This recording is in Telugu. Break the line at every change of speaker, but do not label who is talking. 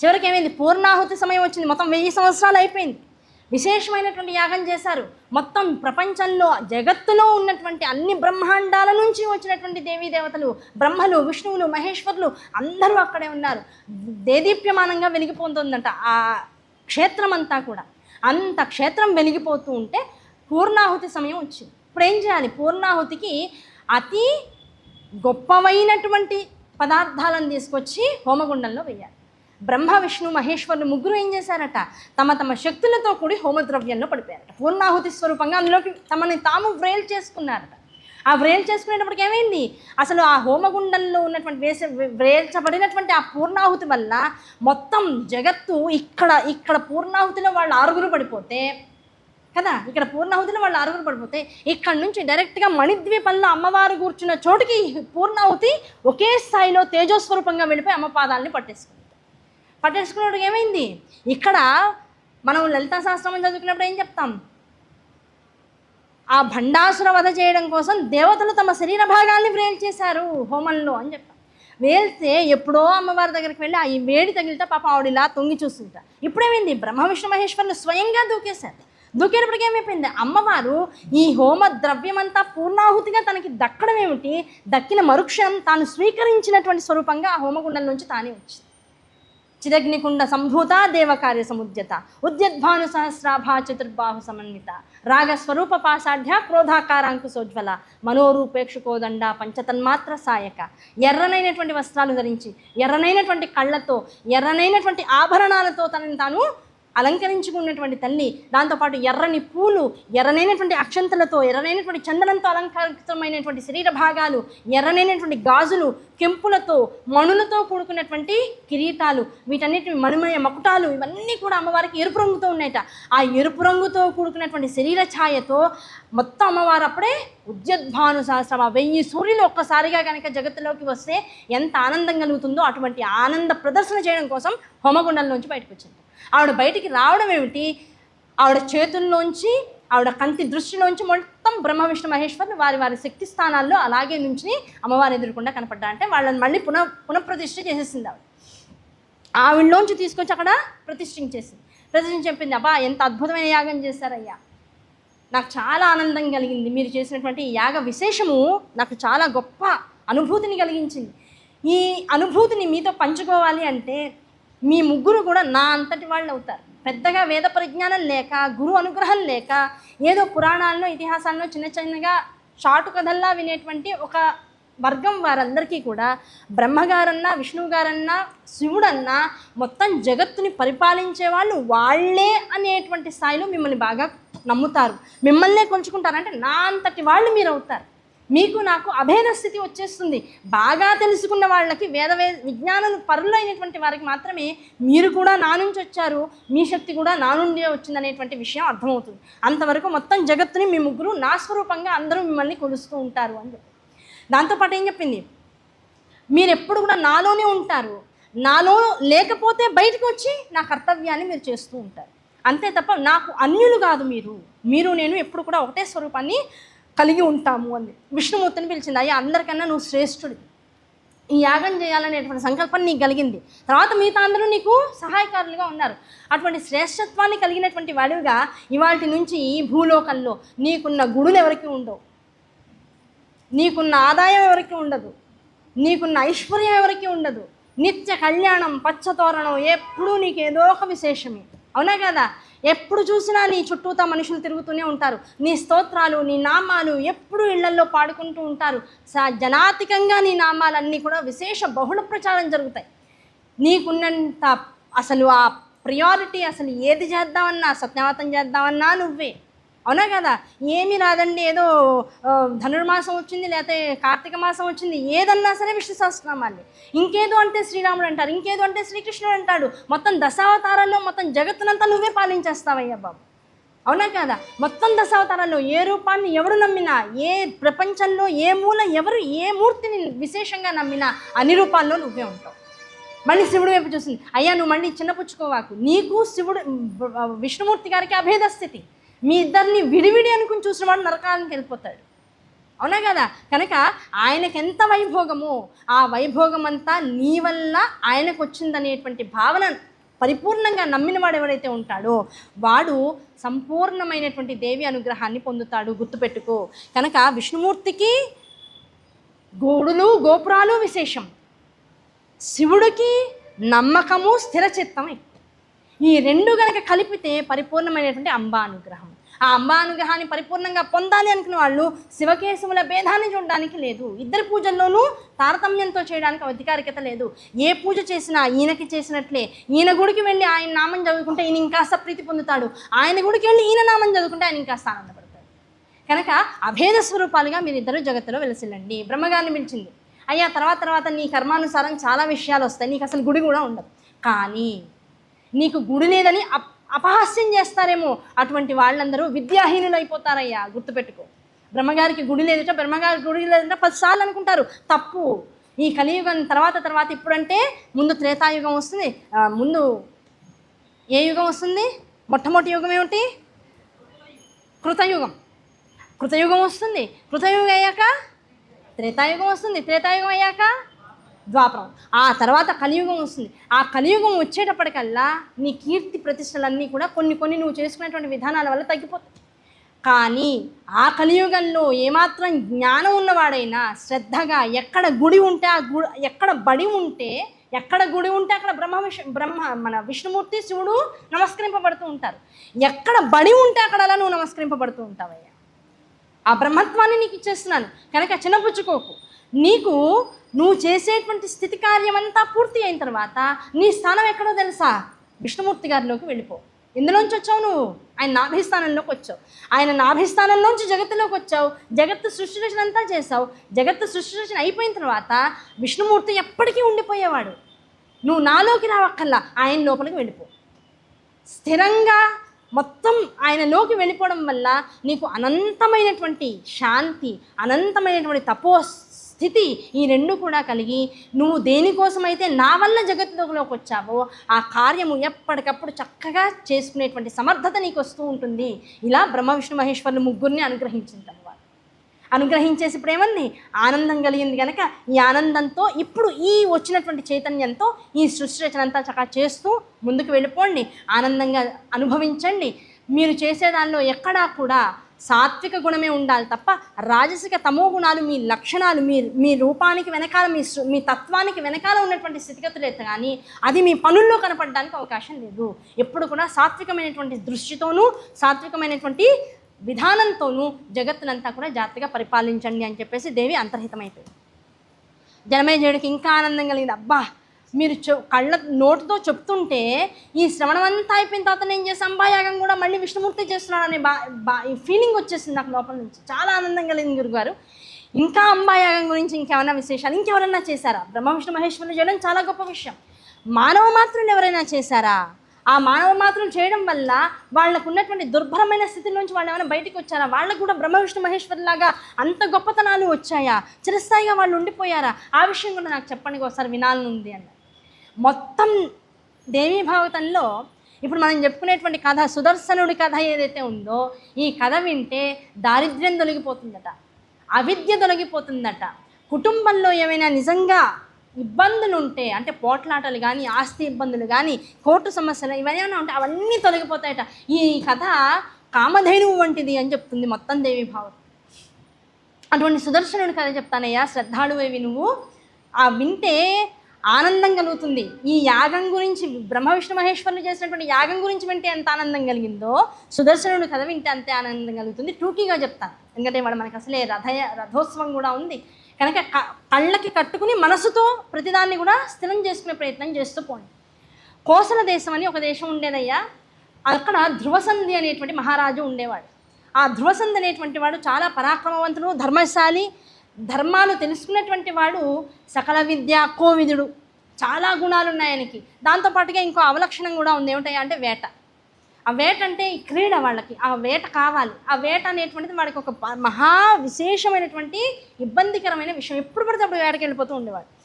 చివరికి ఏమైంది? పూర్ణాహుతి సమయం వచ్చింది. మొత్తం వెయ్యి సంవత్సరాలు అయిపోయింది. విశేషమైనటువంటి యాగం చేశారు. మొత్తం ప్రపంచంలో జగత్తులో ఉన్నటువంటి అన్ని బ్రహ్మాండాల నుంచి వచ్చినటువంటి దేవీ దేవతలు బ్రహ్మలు విష్ణువులు మహేశ్వరులు అందరూ అక్కడే ఉన్నారు. దేదీప్యమానంగా వెలిగిపోతుందంట ఆ క్షేత్రం అంతా కూడా. అంత క్షేత్రం వెలిగిపోతూ ఉంటే పూర్ణాహుతి సమయం వచ్చింది. ఇప్పుడు ఏం చేయాలి? పూర్ణాహుతికి అతి గొప్పవైనటువంటి పదార్థాలను తీసుకొచ్చి హోమగుండంలో వేయాలి. బ్రహ్మ విష్ణు మహేశ్వరులు ముగ్గురు ఏం చేశారట? తమ తమ శక్తులతో కూడి హోమద్రవ్యంలో పడిపోయారట. పూర్ణాహుతి స్వరూపంగా అందులోకి తమని తాము వ్రేల్ చేసుకున్నారట. ఆ వ్రేల్ చేసుకునేటప్పటికి ఏమైంది? అసలు ఆ హోమగుండంలో ఉన్నటువంటి వేసే వ్రేల్చబడినటువంటి ఆ పూర్ణాహుతి వల్ల మొత్తం జగత్తు ఇక్కడ ఇక్కడ పూర్ణాహుతిలో వాళ్ళు ఆరుగురు పడిపోతే కదా? ఇక్కడ పూర్ణాహుతిలో వాళ్ళు ఆరుగురు పడిపోతే ఇక్కడ నుంచి డైరెక్ట్గా మణిద్వీపంలో అమ్మవారు కూర్చున్న చోటుకి పూర్ణాహుతి ఒకే స్థాయిలో తేజోస్వరూపంగా వెళ్ళిపోయి అమ్మ పాదాలని పట్టేసుకుంది. పట్టేసుకున్నప్పుడు ఏమైంది? ఇక్కడ మనం లలిత శాస్త్రం చదువుకున్నప్పుడు ఏం చెప్తాం? ఆ భండాసుర వధ చేయడం కోసం దేవతలు తమ శరీర భాగాల్ని వేలు చేశారు హోమంలో అని చెప్తాం. వేల్తే ఎప్పుడో అమ్మవారి దగ్గరికి వెళ్ళి ఆ ఈ వేడి తగిలితే పాప ఆవిడ ఇలా తొంగి చూస్తుంటా. ఇప్పుడేమైంది? బ్రహ్మ విష్ణు మహేశ్వరులు స్వయంగా దూకేశారు. దూకేటప్పటికి ఏమైపోయింది? అమ్మవారు ఈ హోమ ద్రవ్యమంతా పూర్ణాహుతిగా తనకి దక్కడం ఏమిటి? దక్కిన మరుక్షణం తాను స్వీకరించినటువంటి స్వరూపంగా ఆ హోమగుండం నుంచి తానే వచ్చింది. చిదగ్నికుండ సంభూత దేవకార్య సముద్యత ఉద్యద్భాను సహస్రాభా చతుర్బాహు సమన్విత రాగస్వరూప పాసాఢ్య క్రోధాకారాంకుశోజ్వల మనోరూపేక్షుకోదండ పంచతన్మాత్ర సాయక. ఎర్రనైనటువంటి వస్త్రాలు ధరించి ఎర్రనైనటువంటి కళ్ళతో ఎర్రనైనటువంటి ఆభరణాలతో తనని తాను అలంకరించుకున్నటువంటి తల్లి దాంతోపాటు ఎర్రని పూలు ఎర్రనైనటువంటి అక్షంతలతో ఎర్రనైనటువంటి చందనంతో అలంకరితమైనటువంటి శరీర భాగాలు ఎర్రనైనటువంటి గాజులు కెంపులతో మణులతో కూడుకున్నటువంటి కిరీటాలు వీటన్నిటి మణిమయ మకుటాలు ఇవన్నీ కూడా అమ్మవారికి ఎరుపు రంగుతో ఉన్నాయట. ఆ ఎరుపు రంగుతో కూడుకున్నటువంటి శరీర ఛాయతో మొత్తం అమ్మవారు అప్పుడే ఉద్యద్భాను సహస్రం ఆ వెయ్యి సూర్యులు ఒక్కసారిగా కనుక జగత్తులోకి వస్తే ఎంత ఆనందం కలుగుతుందో అటువంటి ఆనంద ప్రదర్శన చేయడం కోసం హోమగుండంలోంచి బయటకు వచ్చింది. ఆవిడ బయటికి రావడం ఏమిటి? ఆవిడ చేతుల్లోంచి ఆవిడ కంటి దృష్టిలోంచి మొత్తం బ్రహ్మ విష్ణు మహేశ్వరులు వారి వారి శక్తి స్థానాల్లో అలాగే నుంచి అమ్మవారు ఎదురుకుండా కనపడ్డా. అంటే వాళ్ళని మళ్ళీ పునః పునఃప్రతిష్ఠ చేసేసింది ఆవిడ. ఆవిడలోంచి తీసుకొచ్చి అక్కడ ప్రతిష్ఠించేసింది. ప్రతిష్ఠించి చెప్పింది అబ్బా ఎంత అద్భుతమైన యాగం చేశారయ్యా. నాకు చాలా ఆనందం కలిగింది. మీరు చేసినటువంటి యాగ విశేషము నాకు చాలా గొప్ప అనుభూతిని కలిగించింది. ఈ అనుభూతిని మీతో పంచుకోవాలి అంటే మీ ముగ్గురు కూడా నా అంతటి వాళ్ళు అవుతారు. పెద్దగా వేద పరిజ్ఞానం లేక గురు అనుగ్రహం లేక ఏదో పురాణాల్లో ఇతిహాసాల్లో చిన్న చిన్నగా షాటు కథల్లా వినేటువంటి ఒక వర్గం వారందరికీ కూడా బ్రహ్మగారన్నా విష్ణువు గారన్నా శివుడన్నా మొత్తం జగత్తుని పరిపాలించే వాళ్ళు వాళ్ళే అనేటువంటి స్థాయిలో మిమ్మల్ని బాగా నమ్ముతారు. మిమ్మల్నే కొలుచుకుంటారంటే నా అంతటి వాళ్ళు మీరు అవుతారు. మీకు నాకు అభేద స్థితి వచ్చేస్తుంది. బాగా తెలుసుకున్న వాళ్ళకి వేద వే విజ్ఞానం పరులైనటువంటి వారికి మాత్రమే మీరు కూడా నా నుంచి వచ్చారు మీ శక్తి కూడా నా నుండి వచ్చిందనేటువంటి విషయం అర్థమవుతుంది. అంతవరకు మొత్తం జగత్తుని మీ ముగ్గురు నా స్వరూపంగా అందరూ మిమ్మల్ని కొలుస్తూ ఉంటారు అని చెప్పి. దాంతోపాటు ఏం చెప్పింది? మీరు ఎప్పుడు కూడా నాలోనే ఉంటారు. నాలో లేకపోతే బయటకు వచ్చి నా కర్తవ్యాన్ని మీరు చేస్తూ ఉంటారు. అంతే తప్ప నాకు అన్యులు కాదు మీరు. మీరు నేను ఎప్పుడు కూడా ఒకటే స్వరూపాన్ని కలిగి ఉంటాము అంది. విష్ణుమూర్తిని పిలిచింది అయ్యా అందరికన్నా నువ్వు శ్రేష్ఠుడి ఈ యాగం చేయాలనేటువంటి సంకల్పం నీకు కలిగింది. తర్వాత మిగతా అందరూ నీకు సహాయకారులుగా ఉన్నారు. అటువంటి శ్రేష్టత్వాన్ని కలిగినటువంటి వాడివిగా ఇవాటి నుంచి ఈ భూలోకంలో నీకున్న గుడులు ఎవరికి ఉండవు. నీకున్న ఆదాయం ఎవరికి ఉండదు. నీకున్న ఐశ్వర్యం ఎవరికి ఉండదు. నిత్య కళ్యాణం పచ్చతోరణం ఎప్పుడూ నీకు ఏదో ఒక విశేషమే. అవునా కదా? ఎప్పుడు చూసినా నీ చుట్టూతా మనుషులు తిరుగుతూనే ఉంటారు. నీ స్తోత్రాలు నీ నామాలు ఎప్పుడు ఇళ్ళల్లో పాడుకుంటూ ఉంటారు. స- జనాతికంగా నీ నామాలన్నీ కూడా విశేష బహుళ ప్రచారం జరుగుతాయి. నీకున్నంత అసలు ఆ ప్రియారిటీ అసలు ఏది చేద్దామన్నా సత్యవాతం చేద్దామన్నా నువ్వే. అవునా కదా? ఏమీ రాదండి. ఏదో ధనుర్మాసం వచ్చింది లేకపోతే కార్తీక మాసం వచ్చింది ఏదన్నా సరే విష్ణు సహస్రనామాన్ని. ఇంకేదో అంటే శ్రీరాముడు అంటారు ఇంకేదో అంటే శ్రీకృష్ణుడు అంటాడు. మొత్తం దశావతారాల్లో మొత్తం జగత్తునంతా నువ్వే పాలించేస్తావయ్యా బాబు. అవునా కదా? మొత్తం దశావతారాల్లో ఏ రూపాన్ని ఎవరు నమ్మినా ఏ ప్రపంచంలో ఏ మూల ఎవరు ఏ మూర్తిని విశేషంగా నమ్మినా అన్ని రూపాల్లో నువ్వే ఉంటావు. మళ్ళీ శివుడు వైపు చూసింది అయ్యా నువ్వు మళ్ళీ చిన్నపుచ్చుకోవాకు. నీకు శివుడు విష్ణుమూర్తి గారికి అభేద స్థితి మీ ఇద్దరిని విడివిడి అనుకుని చూసిన వాడు నరకానికి వెళ్ళిపోతాడు. అవునా కదా? కనుక ఆయనకి ఎంత వైభోగమో ఆ వైభోగం అంతా నీ వల్ల ఆయనకు వచ్చిందనేటువంటి భావన పరిపూర్ణంగా నమ్మిన వాడు ఎవరైతే ఉంటాడో వాడు సంపూర్ణమైనటువంటి దేవి అనుగ్రహాన్ని పొందుతాడు. గుర్తుపెట్టుకో. కనుక విష్ణుమూర్తికి గోడులు గోపురాలు విశేషం. శివుడికి నమ్మకము స్థిరచిత్తం ఈ రెండు గనక కలిపితే పరిపూర్ణమైనటువంటి అంబా అనుగ్రహం. ఆ అంబా అనుగ్రహాన్ని పరిపూర్ణంగా పొందాలి అనుకున్న వాళ్ళు శివకేశవుల భేదాన్ని చూడడానికి లేదు. ఇద్దరు పూజల్లోనూ తారతమ్యంతో చేయడానికి అధికారికత లేదు. ఏ పూజ చేసినా ఈయనకి చేసినట్లే. ఈయన గుడికి వెళ్ళి ఆయన నామం చదువుకుంటే ఈయన ఇంకాస్త ప్రీతి పొందుతాడు. ఆయన గుడికి వెళ్ళి ఈయన నామం చదువుకుంటే ఆయన ఇంకాస్త ఆనందపడతాడు. కనుక అభేద స్వరూపాలుగా మీరిద్దరూ జగత్తులో వెలసిల్లండి. బ్రహ్మగారిని పిలిచింది. అయ్యా తర్వాత తర్వాత నీ కర్మానుసారం చాలా విషయాలు వస్తాయి. నీకు అసలు గుడి కూడా ఉండదు. కానీ నీకు గుడి లేదని అప్ అపహాస్యం చేస్తారేమో అటువంటి వాళ్ళందరూ విద్యాహీనులు అయిపోతారయ్యా గుర్తుపెట్టుకో. బ్రహ్మగారికి గుడి లేదంటే బ్రహ్మగారి గుడి లేదంటే పదిసార్లు అనుకుంటారు. తప్పు. ఈ కలియుగం తర్వాత తర్వాత ఇప్పుడంటే ముందు త్రేతాయుగం వస్తుంది. ముందు ఏ యుగం వస్తుంది? మొట్టమొదటి యుగం ఏమిటి? కృతయుగం. కృతయుగం వస్తుంది. కృతయుగం అయ్యాక త్రేతాయుగం వస్తుంది. త్రేతాయుగం అయ్యాక ద్వాపరం. ఆ తర్వాత కలియుగం వస్తుంది. ఆ కలియుగం వచ్చేటప్పటికల్లా నీ కీర్తి ప్రతిష్టలన్నీ కూడా కొన్ని కొన్ని నువ్వు చేసుకునేటువంటి విధానాల వల్ల తగ్గిపోతాయి. కానీ ఆ కలియుగంలో ఏమాత్రం జ్ఞానం ఉన్నవాడైనా శ్రద్ధగా ఎక్కడ గుడి ఉంటే ఆ గుడి ఎక్కడ బడి ఉంటే ఎక్కడ గుడి ఉంటే అక్కడ బ్రహ్మ విష్ బ్రహ్మ మన విష్ణుమూర్తి శివుడు నమస్కరింపబడుతూ ఉంటారు. ఎక్కడ బడి ఉంటే అక్కడ అలా నువ్వు నమస్కరింపబడుతూ ఉంటావయ్యా. ఆ బ్రహ్మత్వాన్ని నీకు ఇచ్చేస్తున్నాను. కనుక చిన్నపుచ్చుకోకు నీకు నువ్వు చేసేటువంటి స్థితి కార్యమంతా పూర్తి అయిన తర్వాత నీ స్థానం ఎక్కడో తెలుసా? విష్ణుమూర్తి గారిలోకి వెళ్ళిపో. ఎందులోంచి వచ్చావు నువ్వు? ఆయన నాభిస్థానంలోకి వచ్చావు. ఆయన నాభిస్థానంలోంచి జగత్తులోకి వచ్చావు. జగత్తు సృష్టి రచన అంతా చేసావు జగత్తు సృష్టి రచన అయిపోయిన తర్వాత విష్ణుమూర్తి ఎప్పటికీ ఉండిపోయేవాడు. నువ్వు నాలోకి రావక్కల్లా ఆయన లోపలికి వెళ్ళిపో. స్థిరంగా మొత్తం ఆయనలోకి వెళ్ళిపోవడం వల్ల నీకు అనంతమైనటువంటి శాంతి అనంతమైనటువంటి తపో స్థితి ఈ రెండు కూడా కలిగి నువ్వు దేనికోసమైతే నా వల్ల జగత్తులోకి వచ్చావో ఆ కార్యము ఎప్పటికప్పుడు చక్కగా చేసుకునేటువంటి సమర్థత నీకు వస్తూ ఉంటుంది. ఇలా బ్రహ్మ విష్ణు మహేశ్వరులు ముగ్గురిని అనుగ్రహించిన అనుగ్రహించేసి ఇప్పుడు ఏమంది ఆనందం కలిగింది కనుక ఈ ఆనందంతో ఇప్పుడు ఈ వచ్చినటువంటి చైతన్యంతో ఈ సృష్టి రచన అంతా చక్కగా చేస్తూ ముందుకు వెళ్ళిపోండి. ఆనందంగా అనుభవించండి. మీరు చేసే దానిలో ఎక్కడా కూడా సాత్విక గుణమే ఉండాలి తప్ప రాజసిక తమో గుణాలు మీ లక్షణాలు మీ మీ రూపానికి వెనకాల మీ మీ తత్వానికి వెనకాల ఉన్నటువంటి స్థితిగతులే కానీ అది మీ పనుల్లో కనపడడానికి అవకాశం లేదు. ఎప్పుడు కూడా సాత్వికమైనటువంటి దృష్టితోనూ సాత్వికమైనటువంటి విధానంతోనూ జగత్తునంతా కూడా జాగ్రత్తగా పరిపాలించండి అని చెప్పేసి దేవి అంతర్హితమైపోయింది. జనమేజయుడికి ఇంకా ఆనందం కలిగింది. అబ్బా మీరు చె కళ్ళ నోటితో చెప్తుంటే ఈ శ్రవణం అంతా అయిపోయిన తర్వాత నేను చేసే అంబాయాగం కూడా మళ్ళీ విష్ణుమూర్తి చేస్తున్నాడనే బా బా ఈ ఫీలింగ్ వచ్చేసింది నాకు లోపల నుంచి. చాలా ఆనందం కలిగింది గురుగారు. ఇంకా అంబాయాగం గురించి ఇంకేమైనా విశేషాలు? ఇంకెవరైనా చేశారా? బ్రహ్మ విష్ణు మహేశ్వరులు చేయడం చాలా గొప్ప విషయం. మానవ మాత్రులు ఎవరైనా చేశారా? ఆ మానవ మాత్రం చేయడం వల్ల వాళ్ళకు ఉన్నటువంటి దుర్భరమైన స్థితి నుంచి వాళ్ళు ఏమైనా బయటకు వచ్చారా? వాళ్ళకు కూడా బ్రహ్మ విష్ణు మహేశ్వరులాగా అంత గొప్పతనాలు వచ్చాయా? చిరస్థాయిగా వాళ్ళు ఉండిపోయారా? ఆ విషయం కూడా నాకు చెప్పండి ఒకసారి వినాలనుంది అన్న. మొత్తం దేవీ భాగవతంలో ఇప్పుడు మనం చెప్పుకునేటువంటి కథ సుదర్శనుడి కథ ఏదైతే ఉందో ఈ కథ వింటే దారిద్ర్యం తొలగిపోతుందట అవిద్య తొలగిపోతుందట. కుటుంబంలో ఏమైనా నిజంగా ఇబ్బందులు ఉంటే అంటే పోట్లాటలు కానీ ఆస్తి ఇబ్బందులు కానీ కోర్టు సమస్యలు ఇవన్నీ ఉంటే అవన్నీ తొలగిపోతాయట. ఈ కథ కామధేనువు వంటిది అని చెప్తుంది మొత్తం దేవి భావం. అటువంటి సుదర్శనుడి కథ చెప్తానయ్యా శ్రద్ధాళువేవి నువ్వు. ఆ వింటే ఆనందం కలుగుతుంది. ఈ యాగం గురించి బ్రహ్మ విష్ణు మహేశ్వరులు చేసినటువంటి యాగం గురించి వింటే ఎంత ఆనందం కలిగిందో సుదర్శనుడి కథ వింటే అంతే ఆనందం కలుగుతుంది. టూకీగా చెప్తాను. ఎందుకంటే వాడు మనకు అసలే రథ రథోత్సవం కూడా ఉంది. కనుక కళ్ళకి కట్టుకుని మనసుతో ప్రతిదాన్ని కూడా స్థిరం చేసుకునే ప్రయత్నం చేస్తూ పోండి. కోసల దేశం అని ఒక దేశం ఉండేదయ్యా. అక్కడ ధ్రువసంధి అనేటువంటి మహారాజు ఉండేవాడు. ఆ ధ్రువసంధి అనేటువంటి వాడు చాలా పరాక్రమవంతుడు ధర్మశాలి ధర్మాలు తెలుసుకున్నటువంటి వాడు సకల విద్య కోవిదుడు. చాలా గుణాలు ఉన్నాయి ఆయనకి దాంతోపాటుగా ఇంకో అవలక్షణం కూడా ఉంది. ఏమిటయ్యా అంటే వేట. ఆ వేట అంటే ఈ క్రీడ వాళ్ళకి ఆ వేట కావాలి. ఆ వేట అనేటువంటిది వాడికి ఒక ప- మహా విశేషమైనటువంటి ఇబ్బందికరమైన విషయం. ఎప్పుడు పడితే అప్పుడు వేటకి వెళ్ళిపోతూ ఉండేవాడు.